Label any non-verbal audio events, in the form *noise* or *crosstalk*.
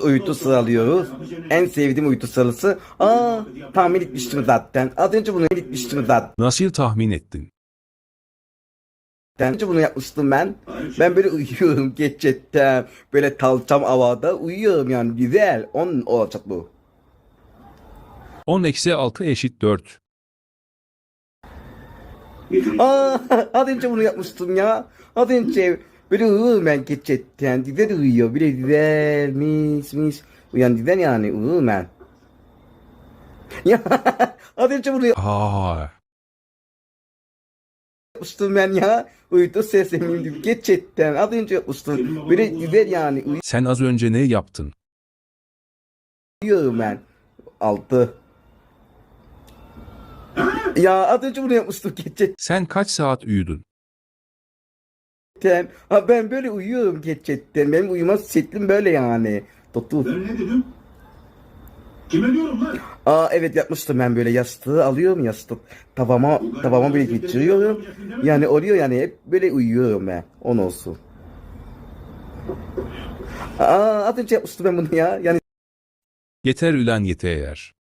uyutu sıralıyoruz. En sevdiğim uyutu sıralısı. Aa tahmin etmiştim zaten. Az önce bunu etmiştim zaten. Nasıl tahmin ettin? Az önce bunu yapmıştım ben. Ben böyle uyuyorum gerçekten. Böyle kalçam havada uyuyorum yani güzel. 10 olacak bu. 10 eksi 6 eşit 4. Aa *laughs* az önce bunu yapmıştım ya. Az önce böyle uyuyorum ben gerçekten. Güzel uyuyor. Böyle güzel mis mis. Uyan güzel yani uyuyorum ben. Ya *laughs* az önce bunu Aa, yapmıştım ben ya. Uyudu seslerim gibi gerçekten. Az önce yapmıştım. Böyle güzel yani sen az önce ne yaptın? uyuyorum ben. Altı. Ya az önce bunu yapmıştım gerçekten. Sen kaç saat uyudun? Ha ben böyle uyuyorum gerçekten. Benim uyuma şeklim böyle yani. Tutu. Ben ne dedim? Kime diyorum lan? Aa evet yapmıştım ben böyle yastığı alıyorum yastık. Tavama tavama böyle geçiriyorum. Yani oluyor yani hep böyle uyuyorum ben. On olsun. Aa az önce yapmıştım ben bunu ya. Yani Yeter ülen yeter.